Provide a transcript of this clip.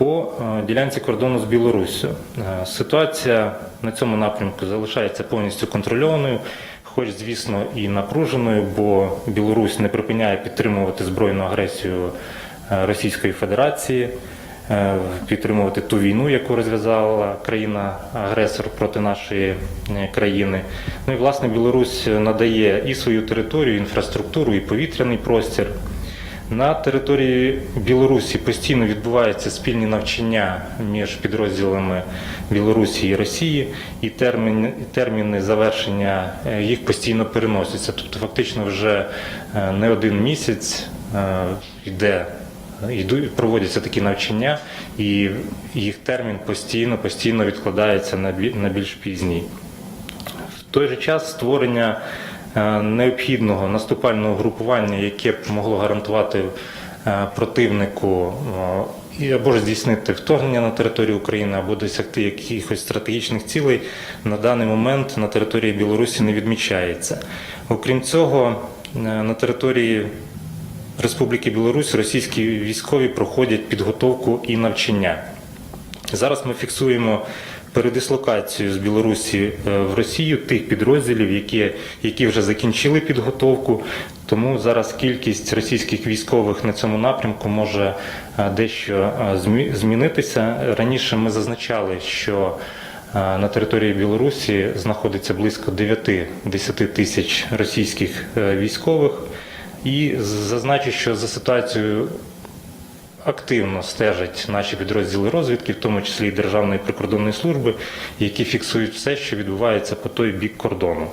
По е, ділянці кордону з Білоруссю Е, ситуація на цьому напрямку залишається повністю контрольованою, хоч, звісно, і напруженою, бо Білорусь не припиняє підтримувати збройну агресію е, Російської Федерації, підтримувати ту війну, яку розв'язала країна-агресор проти нашої країни. Ну і власне Білорусь надає і свою територію, інфраструктуру, і повітряний простір. На території Білорусі постійно відбуваються спільні навчання між підрозділами Білорусі і Росії, і терміни, терміни завершення е, їх постійно переносяться. Тобто, фактично, вже е, не один місяць е, йде. Йдуть, проводяться такі навчання, і їх термін постійно постійно відкладається на більш пізній. В той же час створення необхідного наступального групування, яке б могло гарантувати е, противнику е, або ж здійснити вторгнення на територію України, або досягти якихось стратегічних цілей, на даний момент на території Білорусі не відмічається. Окрім цього, е, на території Республіки Білорусь російські військові проходять підготовку і навчання. Зараз ми фіксуємо передислокацію з Білорусі е, в Росію тих підрозділів, які, які вже закінчили підготовку. Тому зараз кількість російських військових на цьому напрямку може е, дещо е, змі- змінитися. Раніше ми зазначали, що на території Білорусі знаходиться близько 9-10 тисяч російських військових. І зазначу, що за ситуацією активно стежать наші підрозділи розвідки, в тому числі і Державної прикордонної служби, які фіксують все, що відбувається по той бік кордону.